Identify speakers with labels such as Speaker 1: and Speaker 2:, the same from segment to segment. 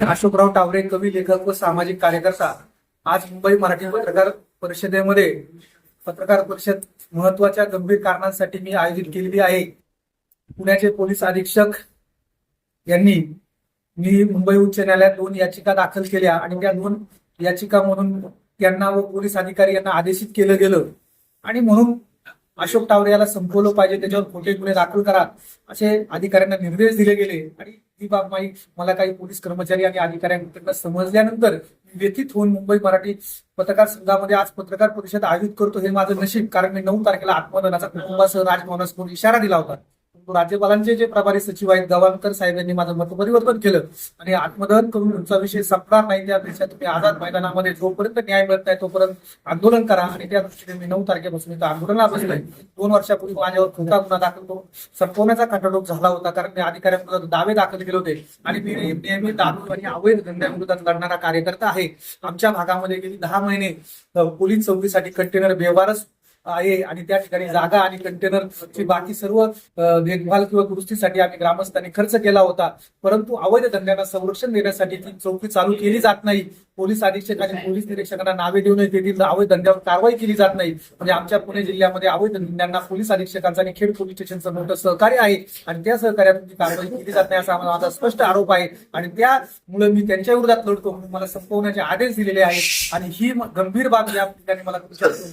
Speaker 1: अशोकराव टावरे कवी लेखक व सामाजिक कार्यकर्ता आज मुंबई मराठी पत्रकार परिषदेमध्ये पत्रकार परिषद महत्त्वाच्या गंभीर कारणांसाठी मी आयोजित केलेली आहे. पुण्याचे पोलीस अधीक्षक यांनी मी मुंबई उच्च न्यायालयात दोन याचिका दाखल केल्या आणि त्या दोन याचिका म्हणून यांना व पोलीस अधिकारी यांना आदेशित केलं गेलं. आणि म्हणून अशोक टावरे याला संपवलं पाहिजे त्याच्यावर खोटे गुन्हे दाखल करा असे अधिकाऱ्यांना निर्देश दिले गेले. आणि ही बाब माई मला काही पोलीस कर्मचारी आणि अधिकाऱ्यांकडनं समजल्यानंतर व्यथित होऊन मुंबई मराठी पत्रकार संघामध्ये आज पत्रकार परिषद आयोजित करतो हे माझं नशीब कारण मी नऊ तारखेला आत्मदनाचा कुटुंबासह राजभवनासमोर इशारा दिला होता. राज्यपालांचे जे प्रभारी सचिव आहेत गवाणकर साहेबांनी माझं मत परिवर्तन केलं आणि आत्मदहन करून तुमचा विषय संपणार नाही. त्यापेक्षा तुम्ही आझाद मैदानामध्ये जोपर्यंत न्याय मिळत नाही तोपर्यंत आंदोलन करा आणि त्या दृष्टीने मी नऊ तारखेपासून इथं आंदोलनाला बसलोय दोन वर्षापूर्वी माझ्यावर खोटा गुन्हा दाखल करून संपवण्याचा खटाटोप झाला होता कारण मी अधिकाऱ्यांविरोधात दावे दाखल केले होते. आणि मी नेहमी दारू आणि अवैध धंद्याविरोधात लढणारा कार्यकर्ता आहे. आमच्या भागामध्ये गेली दहा महिने पोलीस चौकीसाठी कंटेनर व्यवहारच आहे. आणि त्या ठिकाणी जागा आणि कंटेनरची बाकी सर्व देखभाल किंवा दुरुस्तीसाठी आम्ही ग्रामस्थांनी खर्च केला होता. परंतु अवैध धंद्यांना संरक्षण देण्यासाठी ती चौकी चालू केली जात नाही. पोलीस अधीक्षक आणि पोलीस निरीक्षकांना नावे देऊन तेथील अवैध धंद्यावर कारवाई केली जात नाही. म्हणजे आमच्या पुणे जिल्ह्यामध्ये अवैध धंद्यांना पोलीस अधीक्षकांचं आणि खेड पोलीस स्टेशनचं मोठं सहकार्य आहे. आणि त्या सहकार्यातून ती कारवाई केली जात नाही असा माझा माझा स्पष्ट आरोप आहे. आणि त्यामुळे मी त्यांच्या विरोधात लढतो. म्हणून मला संपवण्याचे आदेश दिलेले आहेत. आणि ही गंभीर बाब या ठिकाणी मला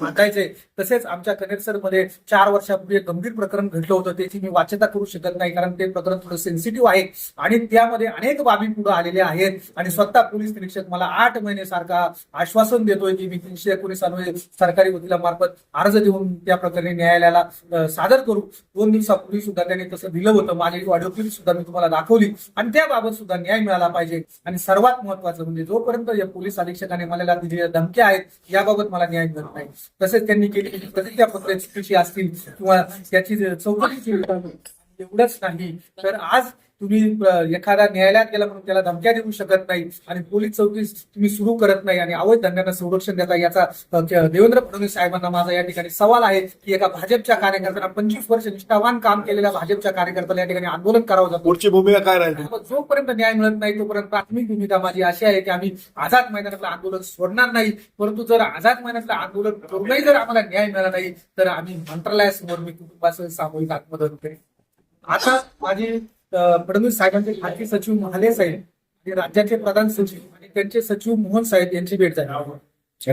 Speaker 1: मांडायचे तसेच आमच्या कनेक्सरमध्ये चार वर्षापूर्वी एक गंभीर प्रकरण घडलं होतं. त्याची मी वाच्यता करू शकत नाही कारण ते प्रकरण थोडं सेन्सिटिव्ह आहे. आणि त्यामध्ये अनेक बाबी पुढे आलेल्या आहेत. आणि स्वतः पोलीस निरीक्षक मला आठ महिने सारखा आश्वासन देतोय की मी तीनशे एकोणीस अन्वये सरकारी वकिलामार्फत अर्ज देऊन त्या प्रकरणी न्यायालयाला सादर करू. दोन दिवसापूर्वी सुद्धा त्यांनी तसं दिलं होतं. माझी ऑडिओ क्लिप सुद्धा मी तुम्हाला दाखवली. आणि त्याबाबत सुद्धा न्याय मिळाला पाहिजे. आणि सर्वात महत्वाचं म्हणजे जोपर्यंत या पोलीस अधीक्षकाने मला दिलेल्या धमक्या आहेत याबाबत मला न्याय मिळत नाही. तसेच त्यांनी केली प्रतिज्ञापत्रे चुकीची असतील किंवा त्याची चौकशीची एवढंच नाही. तर आज तुम्ही एखादा न्यायालयात गेला म्हणून त्याला धमक्या देऊ शकत नाही आणि पोलीस चौकी तुम्ही सुरू करत नाही आणि अवैध धंद्यांना संरक्षण देता याचा देवेंद्र फडणवीस साहेबांना माझा या ठिकाणी सवाल आहे की एका भाजपच्या कार्यकर्त्यांना पंचवीस वर्ष निष्ठावान काम केलेल्या भाजपच्या कार्यकर्त्याला या ठिकाणी आंदोलन करावं जातं
Speaker 2: पुढची भूमिका काय राहील?
Speaker 1: जोपर्यंत न्याय मिळत नाही तोपर्यंत प्राथमिक भूमिका माझी अशी आहे की आम्ही आझाद मैदानातलं आंदोलन सोडणार नाही. परंतु जर आझाद मैदानातलं आंदोलन करूनही जर आम्हाला न्याय मिळाला नाही तर आम्ही मंत्रालयासमोर मी कुटुंबासह सामूहिक आत्मदहन करेन. आता माझे फडणवीस साहेबांचे खासगी सचिव महाले साहेब आणि राज्याचे प्रधान सचिव आणि त्यांचे सचिव मोहन साहेब यांची भेट झाली.